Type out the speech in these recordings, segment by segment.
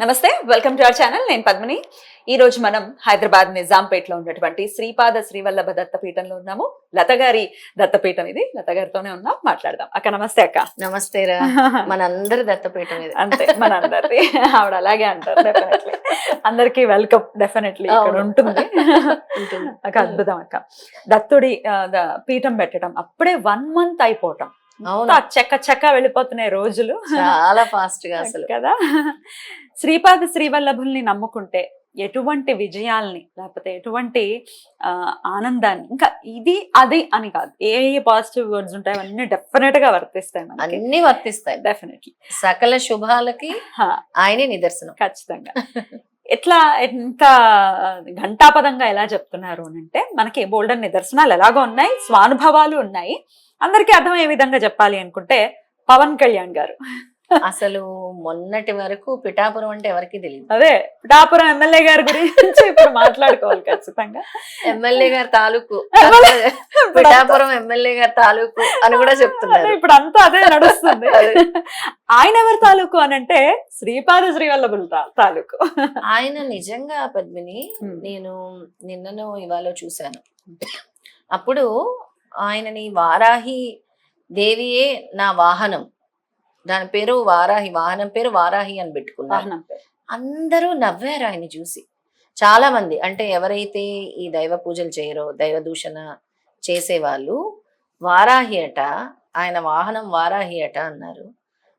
నమస్తే welcome to our channel. నేను పద్మిని. ఈ రోజు మనం హైదరాబాద్ నిజాంపేటలో ఉన్నటువంటి శ్రీపాద శ్రీవల్లభ దత్తపీఠంలో ఉన్నాము. లత గారి దత్తపీఠం ఇది. లత గారితోనే ఉన్నాం మాట్లాడదాం. అక్క నమస్తే అక్క. నమస్తే రా. మనందరి దత్తపీఠం ఇది. అంతే మన అందరిది ఆవిడ అలాగే అంటారు డెఫినెట్లీ అందరికి వెల్కమ్ డెఫినెట్లీ ఇక్కడ. ఉంటుంది. అక్క అద్భుతం అక్క. దత్తుడి పీఠం పెట్టడం అప్పుడే వన్ మంత్ అయిపోవటం. అవును. చెక్క చెక్క వెళ్ళిపోతున్నాయి రోజులు. చాలా ఫాస్ట్గా అసలు. కదా? శ్రీపాద శ్రీవల్లభుల్ని నమ్ముకుంటే ఎటువంటి విజయాల్ని లేకపోతే ఎటువంటి ఆనందాన్ని ఇంకా ఇది అది అని కాదు. ఏ ఏ పాజిటివ్ వర్డ్స్ ఉంటాయి అవన్నీ డెఫినెట్గా వర్తిస్తాయి అన్ని వర్తిస్తాయి. డెఫినెట్లీ సకల శుభాలకి ఆయనే నిదర్శనం. ఖచ్చితంగా. ఎట్లా ఎంత ఘంటాపదంగా ఎలా చెప్తున్నారు అని అంటే మనకి బోల్డర్ నిదర్శనాలు ఎలాగో ఉన్నాయి స్వానుభవాలు ఉన్నాయి. అందరికీ అర్థమయ్యే విధంగా చెప్పాలి అనుకుంటే పవన్ కళ్యాణ్ గారు. అసలు మొన్నటి వరకు పిఠాపురం అంటే ఎవరికి తెలియదు అదే పిఠాపురం ఎమ్మెల్యే గారి గురించి ఇప్పుడు మాట్లాడుకోవాలి ఖచ్చితంగా. ఎమ్మెల్యే గారి తాలూకు పిఠాపురం ఎమ్మెల్యే గారి తాలూకు అని కూడా చెప్తున్నారు. ఇప్పుడు అంతా అదే నడుస్తుంది. ఆయన ఎవరి తాలూకు అని అంటే శ్రీపాద శ్రీవల్లభుల తాలూకు. ఆయన నిజంగా పద్మిని. నేను నిన్ననో ఇవాళ చూశాను. అప్పుడు ఆయనని వారాహి దేవియే నా వాహనం. దాని పేరు వారాహి వాహనం పేరు వారాహి అని పేరు. అందరూ నవ్వారు ఆయన చూసి. చాలా మంది అంటే ఎవరైతే ఈ దైవ పూజలు చేయరో దైవ దూషణ చేసేవాళ్ళు వారాహి అట ఆయన వాహనం వారాహి అట అన్నారు.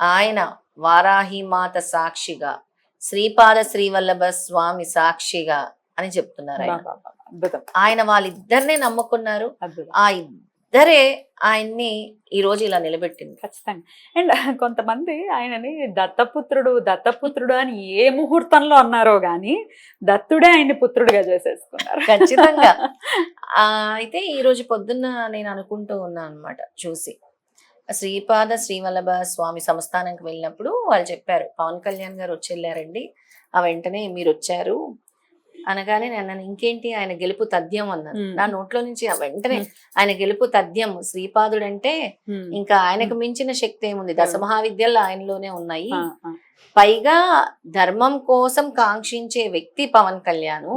ఆయన వారాహి మాత సాక్షిగా శ్రీపాద శ్రీవల్లభ స్వామి సాక్షిగా అని చెప్తున్నారు ఆయన. ఆయన వాళ్ళిద్దరినే నమ్ముకున్నారు. అద్భుతం. ఆ ఇద్దరే ఆయన్ని ఈ రోజు ఇలా నిలబెట్టింది. ఖచ్చితంగా. అండ్ కొంతమంది ఆయనని దత్తపుత్రుడు దత్తపుత్రుడు అని ఏ ముహూర్తంలో అన్నారో గాని దత్తుడే ఆయన్ని పుత్రుడిగా చేసేసుకున్నారు. ఖచ్చితంగా. ఆ అయితే ఈ రోజు పొద్దున్న నేను అనుకుంటూ ఉన్నాను అనమాట చూసి. శ్రీపాద శ్రీవల్లభ స్వామి సంస్థానంకి వెళ్ళినప్పుడు వాళ్ళు చెప్పారు పవన్ కళ్యాణ్ గారు వచ్చి వెళ్ళారండి. ఆ వెంటనే మీరు వచ్చారు. అనగానే నేను ఇంకేంటి ఆయన గెలుపు తథ్యం అన్నాను. నా నోట్లో నుంచి ఆ వెంటనే. ఆయన గెలుపు తథ్యం శ్రీపాదుడు అంటే. ఇంకా ఆయనకు మించిన శక్తి ఏముంది దశమహావిద్యలు ఆయనలోనే ఉన్నాయి. పైగా ధర్మం కోసం కాంక్షించే వ్యక్తి పవన్ కళ్యాణ్.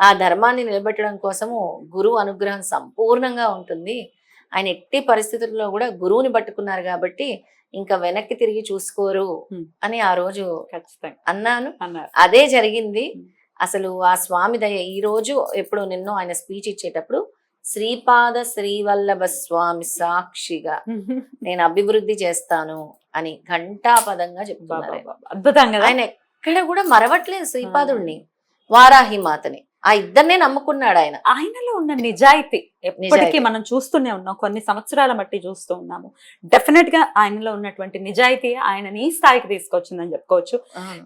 ఆ ధర్మాన్ని నిలబెట్టడం కోసము గురువు అనుగ్రహం సంపూర్ణంగా ఉంటుంది ఆయన ఎట్టి పరిస్థితుల్లో కూడా గురువుని పట్టుకున్నారు కాబట్టి ఇంకా వెనక్కి తిరిగి చూసుకోరు. అని ఆ రోజు అన్నాను అదే జరిగింది. అసలు ఆ స్వామి దయ ఈ రోజు ఎప్పుడు నిన్నో ఆయన స్పీచ్ ఇచ్చేటప్పుడు శ్రీపాద శ్రీవల్లభ స్వామి సాక్షిగా నేను అభివృద్ధి చేస్తాను అని ఘంటాపదంగా చెప్తున్నారు బా, ఆయన. బా, బా. అద్భుతం కదా ఆయన ఎక్కడ కూడా మరవట్లేదు శ్రీపాదుడిని వారాహి మాతని ఆ ఇద్దరినే నమ్ముకున్నాడు ఆయన ఆయనలో ఉన్న నిజాయితీ ఎప్పటికీ. మనం చూస్తూనే ఉన్నాం. కొన్ని సంవత్సరాల బట్టి చూస్తూ ఉన్నాము. డెఫినెట్గా ఆయనలో ఉన్నటువంటి నిజాయితీ ఆయనని ఈ స్థాయికి తీసుకొచ్చిందని చెప్పుకోవచ్చు.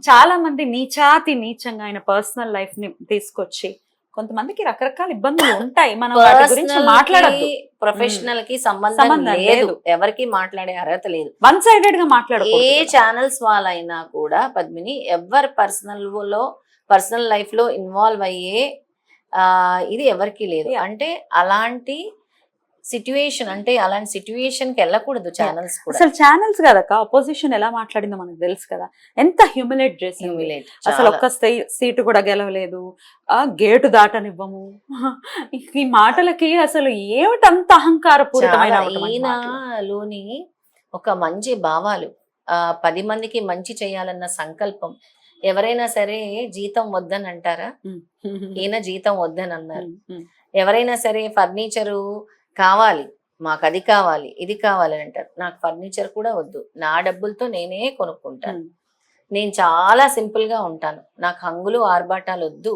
చాలా మంది నీచాతి నీచంగా ఆయన పర్సనల్ లైఫ్ని తీసుకొచ్చి కొంతమందికి రకరకాల ఇబ్బందులు ఉంటాయి. మనం వాటి గురించి ప్రొఫెషనల్కి సంబంధం లేదు. ఎవరికి మాట్లాడే అర్హత లేదు. వన్ సైడెడ్గా ఏ మాట్లాడకూడదు ఛానల్స్ వాళ్ళైనా కూడా పద్మిని ఎవరి పర్సనల్లో పర్సనల్ లైఫ్లో ఇన్వాల్వ్ అయ్యే ఆ ఇది ఎవరికి లేదు. అంటే అలాంటి సిట్యుయేషన్ అంటే అలాంటి సిట్యుయేషన్కి వెళ్ళకూడదు ఛానల్స్ అసలు ఛానల్స్ కదక్క అపోజిషన్ ఎలా మాట్లాడిందో మనకు తెలుసు కదా. ఎంత హ్యూమిలేట్ చేసింది. అసలు. ఒక్క సీటు కూడా గెలవలేదు. ఆ గేటు దాటనివ్వము. ఈ మాటలకి అసలు ఏమిటంత అహంకారపూరితమైన ఈయనలోని ఒక మంచి భావాలు ఆ పది మందికి మంచి చేయాలన్న సంకల్పం ఎవరైనా సరే జీతం వద్దని అంటారా? ఈయన జీతం వద్దని అన్నారు. ఎవరైనా సరే ఫర్నిచరు కావాలి మాకు అది కావాలి ఇది కావాలి అంటారు. నాకు ఫర్నిచర్ కూడా వద్దు నా డబ్బులతో నేనే కొనుక్కుంటాను నేను చాలా సింపుల్గా ఉంటాను. నాకు హంగులు ఆర్భాటాలు వద్దు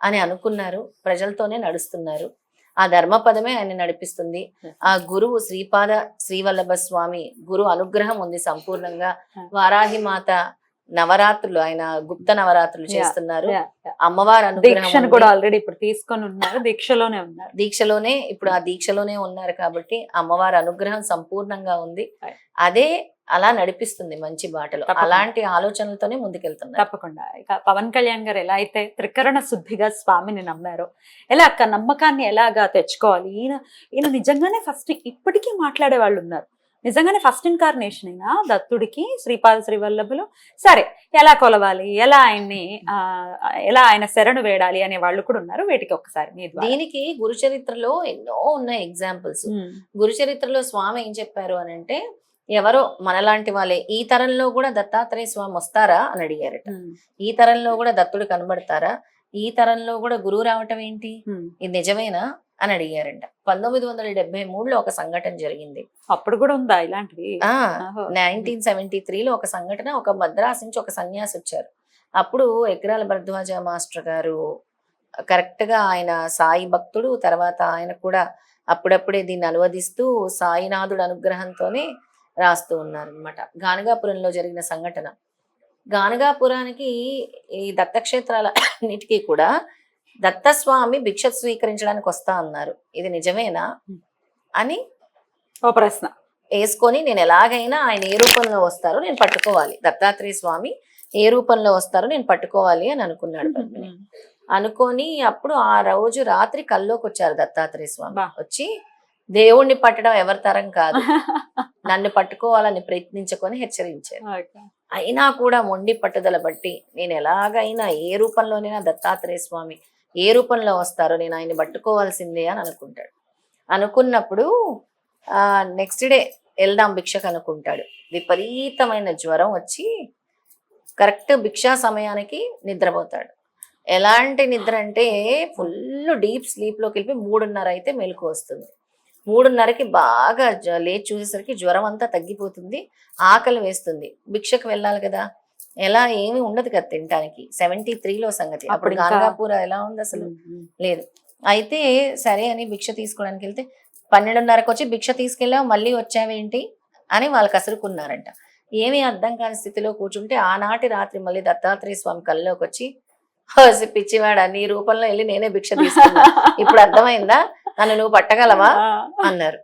అని అనుకున్నారు. ప్రజలతోనే నడుస్తున్నారు. ఆ ధర్మపదమే ఆయన నడిపిస్తుంది. ఆ గురువు శ్రీపాద శ్రీవల్లభ స్వామి గురు అనుగ్రహం ఉంది సంపూర్ణంగా. వారాహి మాత నవరాత్రులు ఆయన గుప్త నవరాత్రులు. చేస్తున్నారు. అమ్మవారి అనుగ్రహం దీక్షను. కూడా ఆల్రెడీ ఇప్పుడు తీసుకొని ఉన్నారు దీక్షలోనే ఉన్నారు దీక్షలోనే ఇప్పుడు ఆ దీక్షలోనే ఉన్నారు కాబట్టి అమ్మవారి అనుగ్రహం సంపూర్ణంగా ఉంది. అదే అలా నడిపిస్తుంది మంచి బాటలో. అలాంటి ఆలోచనలతోనే ముందుకెళ్తున్నారు తప్పకుండా ఇక పవన్ కళ్యాణ్ గారు ఎలా అయితే త్రికరణ శుద్ధిగా స్వామిని నమ్మారో ఎలా అక్క నమ్మకాన్ని ఎలాగా తెచ్చుకోవాలి ఈయన ఈయన నిజంగానే ఫస్ట్ ఇప్పటికీ మాట్లాడే వాళ్ళు ఉన్నారు నిజంగానే ఫస్ట్ ఇన్కార్నేషన్ అయినా దత్తుడికి శ్రీపాద శ్రీవల్లభులు. సరే ఎలా కొలవాలి? ఎలా ఆయన్ని ఎలా ఆయన శరణు వేడాలి అనే వాళ్ళు కూడా ఉన్నారు. వీటికి ద్వారా. దీనికి గురు చరిత్రలో ఎన్నో ఉన్నాయి ఎగ్జాంపుల్స్ ఉమ్, గురు చరిత్రలో స్వామి ఏం చెప్పారు అని అంటే ఎవరో మనలాంటి వాళ్ళే ఈ తరంలో కూడా దత్తాత్రేయ స్వామి వస్తారా అని అడిగారట. ఈ తరంలో కూడా దత్తుడు కనబడతారా? ఈ తరంలో కూడా గురువు రావటం ఏంటి. ఇది నిజమేనా? అని అడిగారంట. పంతొమ్మిది వందల డెబ్బై మూడులో ఒక సంఘటన జరిగింది. అప్పుడు కూడా ఉందా ఇలాంటివి. నైన్టీన్ సెవెంటీ త్రీలో ఒక సంఘటన ఒక మద్రాస్ నుంచి ఒక సన్యాసి వచ్చారు. అప్పుడు ఎకరాల భరద్వాజ మాస్టర్ గారు కరెక్ట్గా ఆయన సాయి భక్తుడు తర్వాత ఆయన కూడా అప్పుడప్పుడే దీన్ని అనువదిస్తూ సాయినాథుడు అనుగ్రహంతోనే రాస్తూ ఉన్నారు అనమాట గానగాపురంలో జరిగిన సంఘటన. గానగాపురానికి ఈ దత్తక్షేత్రాల అన్నిటికీ కూడా దత్తస్వామి భిక్ష స్వీకరించడానికి వస్తా అన్నారు. ఇది నిజమేనా? అని ఓ ప్రశ్న. వేసుకొని నేను ఎలాగైనా ఆయన ఏ రూపంలో వస్తారో నేను పట్టుకోవాలి. దత్తాత్రేయ స్వామి ఏ రూపంలో వస్తారో నేను పట్టుకోవాలి అని అనుకున్నాడు అనుకొని అప్పుడు ఆ రోజు రాత్రి కల్లోకి వచ్చారు దత్తాత్రేయ స్వామి. వచ్చి దేవుణ్ణి పట్టడం ఎవరి తరం కాదు. నన్ను పట్టుకోవాలని ప్రయత్నించుకొని హెచ్చరించారు. అయినా కూడా మొండి పట్టుదల బట్టి నేను ఎలాగైనా ఏ రూపంలోనైనా దత్తాత్రేయ స్వామి ఏ రూపంలో వస్తారో నేను ఆయన్ని పట్టుకోవాల్సిందే అని అనుకుంటాడు. అనుకున్నప్పుడు నెక్స్ట్ డే వెళ్దాం భిక్షకు అనుకుంటాడు. విపరీతమైన జ్వరం వచ్చి కరెక్ట్ భిక్షా సమయానికి నిద్రపోతాడు. ఎలాంటి నిద్ర అంటే ఫుల్ డీప్ స్లీప్లోకి వెళ్ళి మూడున్నర అయితే మెలకు వస్తుంది. మూడున్నరకి బాగా లేచి చూసేసరికి జ్వరం అంతా తగ్గిపోతుంది ఆకలి వేస్తుంది. భిక్షకు వెళ్ళాలి కదా? ఎలా ఏమీ ఉండదు కదా తినడానికి సెవెంటీ త్రీలో సంగతి. అప్పుడు గాంగాపూర ఎలా ఉంది అసలు. లేదు. అయితే సరే అని భిక్ష తీసుకోవడానికి వెళ్తే పన్నెండున్నరకు వచ్చి భిక్ష తీసుకెళ్ళావు మళ్ళీ వచ్చావేంటి అని వాళ్ళు కసురుకున్నారంట. ఏమీ అర్థం కాని స్థితిలో కూర్చుంటే ఆనాటి రాత్రి మళ్ళీ దత్తాత్రేయ స్వామి కల్లోకి వచ్చి "హోసి పిచ్చివాడా నీ రూపంలో వెళ్ళి నేనే భిక్ష తీసుకున్నా. ఇప్పుడు అర్థమైందా? నన్ను నువ్వు పట్టగలవా. అన్నారు.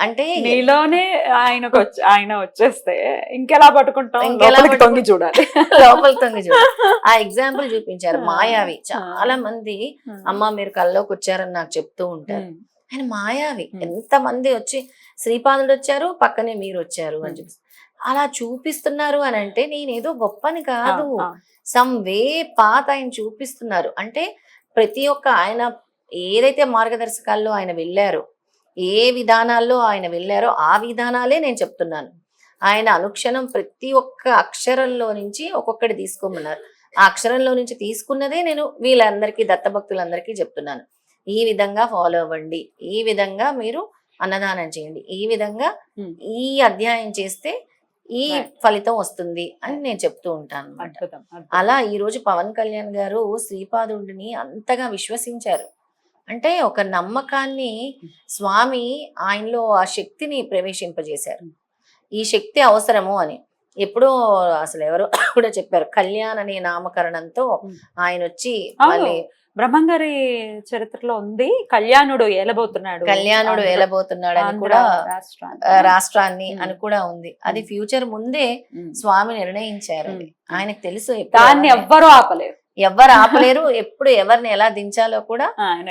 అంటే నీలోనే ఆయనకు వచ్చి ఆయన వచ్చేస్తే ఇంకెలా పట్టుకుంటాం? ఇంకెలా తొంగి చూడాలి. లోపల తొంగి చూడు ఆ ఎగ్జాంపుల్ చూపించారు. మాయావి. చాలా మంది అమ్మ మీరు కల్లోకి వచ్చారని నాకు చెప్తూ ఉంటారు. ఆయన మాయావి. ఎంత మంది వచ్చి శ్రీపాదుడు వచ్చారు పక్కనే మీరు వచ్చారు అని. చెప్పి అలా చూపిస్తున్నారు అని అంటే నేనేదో గొప్పని కాదు. సమ్ వే పాత ఆయన చూపిస్తున్నారు. అంటే ప్రతి ఒక్క ఆయన ఏదైతే మార్గదర్శకాల్లో ఆయన వెళ్ళారో ఏ విధానాల్లో ఆయన వెళ్ళారో ఆ విధానాలే నేను చెప్తున్నాను. ఆయన అనుక్షణం ప్రతి ఒక్క అక్షరంలో నుంచి ఒక్కొక్కటి తీసుకోమన్నారు. ఆ అక్షరంలో నుంచి తీసుకున్నదే నేను వీళ్ళందరికీ దత్తభక్తులందరికీ చెప్తున్నాను. ఈ విధంగా ఫాలో అవ్వండి. ఈ విధంగా మీరు అన్నదానం చేయండి. ఈ విధంగా. ఈ అధ్యాయం చేస్తే ఈ. ఫలితం వస్తుంది అని నేను చెప్తూ ఉంటాను. అలా ఈ రోజు పవన్ కళ్యాణ్ గారు శ్రీపాదుడిని అంతగా విశ్వసించారు. అంటే ఒక నమ్మకాన్ని స్వామి ఆయనలో ఆ శక్తిని ప్రవేశింపజేశారు ఈ శక్తి అవసరము అని ఎప్పుడో అసలు ఎవరో కూడా చెప్పారు కళ్యాణ్ అనే నామకరణంతో. ఆయన వచ్చి. మళ్ళీ బ్రహ్మంగారి చరిత్రలో ఉంది కళ్యాణుడు ఏలబోతున్నాడు కళ్యాణుడు ఏలబోతున్నాడు అని కూడా రాష్ట్రాన్ని. అని కూడా ఉంది అది. ఫ్యూచర్ ముందే. స్వామి నిర్ణయించారు. ఆయనకు తెలుసు దాన్ని ఎవ్వరూ ఆపలేరు ఎవ్వరు ఆపలేరు ఎప్పుడు ఎవరిని ఎలా దించాలో కూడా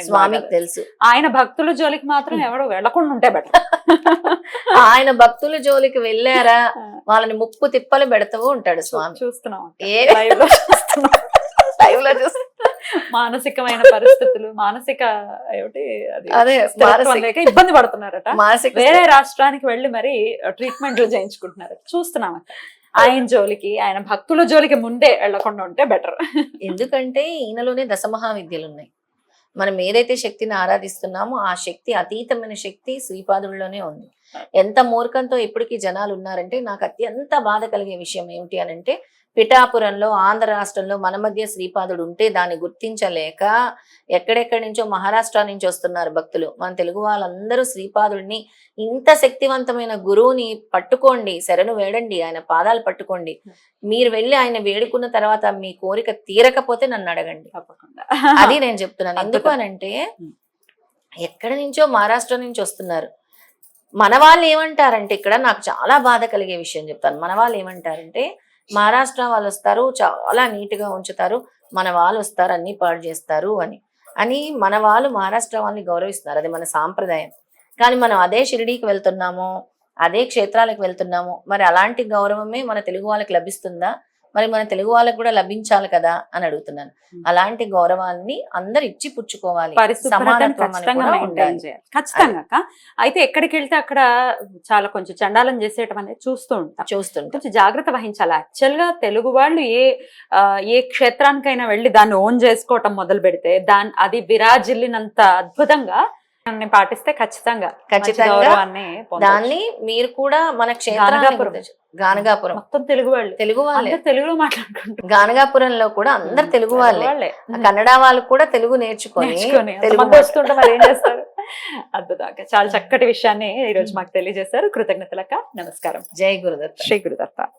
స్వామికి తెలుసు. ఆయన భక్తుల జోలికి మాత్రం ఎవడు వెళ్ళకుండా ఉంటే బెటర్ ఆయన భక్తుల జోలికి వెళ్ళారా వాళ్ళని ముప్పు తిప్పలు పెడతూ ఉంటాడు స్వామి. చూస్తున్నాం ఏ? లైవ్లో చూస్తున్నాం. మానసికమైన పరిస్థితులు మానసిక ఏమిటి అది ఇబ్బంది పడుతున్నారట. మానసిక వేరే రాష్ట్రానికి వెళ్ళి మరి ట్రీట్మెంట్లు చేయించుకుంటున్నారు. చూస్తున్నాం. ఆయన జోలికి ఆయన భక్తుల జోలికి ముందే వెళ్ళకుండా ఉంటే బెటర్ ఎందుకంటే ఈయనలోనే దశమహావిద్యలు ఉన్నాయి మనం ఏదైతే శక్తిని ఆరాధిస్తున్నామో ఆ శక్తి అతీతమైన శక్తి శ్రీపాదుల్లోనే ఉంది. ఎంత మూర్ఖంతో ఇప్పటికీ జనాలు ఉన్నారంటే నాకు అత్యంత బాధ కలిగే విషయం ఏమిటి అని అంటే పిఠాపురంలో ఆంధ్ర రాష్ట్రంలో మన మధ్య శ్రీపాదుడు ఉంటే దాన్ని గుర్తించలేక ఎక్కడెక్కడి నుంచో మహారాష్ట్ర నుంచి వస్తున్నారు భక్తులు. మన తెలుగు వాళ్ళందరూ శ్రీపాదుడిని ఇంత శక్తివంతమైన గురువుని పట్టుకోండి శరణు వేడండి ఆయన పాదాలు పట్టుకోండి. మీరు వెళ్ళి ఆయన వేడుకున్న తర్వాత మీ కోరిక తీరకపోతే నన్ను అడగండి. తప్పకుండా. అది నేను చెప్తున్నాను. ఎందుకు అద్భుతం. అని అంటే Hmm. ఎక్కడి నుంచో మహారాష్ట్ర నుంచి వస్తున్నారు. మన వాళ్ళు ఏమంటారంటే ఇక్కడ నాకు చాలా బాధ కలిగే విషయం చెప్తాను. మన వాళ్ళు ఏమంటారంటే మహారాష్ట్ర వాళ్ళు వస్తారు చాలా నీట్గా ఉంచుతారు మన వాళ్ళు వస్తారు అన్ని పాడు చేస్తారు అని. అని మన వాళ్ళు మహారాష్ట్ర వాళ్ళని గౌరవిస్తున్నారు అది మన సాంప్రదాయం. కానీ మనం అదే షిరిడీకి వెళ్తున్నాము అదే క్షేత్రాలకు వెళ్తున్నాము మరి అలాంటి గౌరవమే మన తెలుగు వాళ్ళకి లభిస్తుందా? మరి మన తెలుగు వాళ్ళకి కూడా లభించాలి కదా అని అడుగుతున్నాను. అలాంటి గౌరవాన్ని అందరు ఇచ్చి పుచ్చుకోవాలి. ఖచ్చితంగా. అయితే ఎక్కడికి వెళ్తే అక్కడ చాలా కొంచెం చండాలం చేసేయటం అనేది చూస్తూ ఉంటాం. చూస్తుంటాం. కొంచెం జాగ్రత్త వహించాలి. యాక్చువల్గా తెలుగు వాళ్ళు ఏ ఏ క్షేత్రానికైనా వెళ్ళి దాన్ని ఓన్ చేసుకోవటం మొదలు పెడితే దాని అది విరాజిల్లినంత అద్భుతంగా పాటిస్తే ఖచ్చితంగా ఖచ్చితంగా. దాన్ని మీరు కూడా మన గానగాపురం. మొత్తం తెలుగు వాళ్ళు. తెలుగు వాళ్ళే. తెలుగులో మాట్లాడుకుంటారు. గానగాపురంలో కూడా అందరు తెలుగు వాళ్ళే. వాళ్ళే. కన్నడ వాళ్ళు కూడా తెలుగు నేర్చుకొని తెలుగు అంతమంది వస్తుంటే మరి ఏం చేస్తారు? అద్భుతంగా. చాలా చక్కటి విషయాన్ని ఈ రోజు మాకు తెలియజేశారు. కృతజ్ఞతలక నమస్కారం. జై గురుదత్త. శ్రీ గురుదత్త.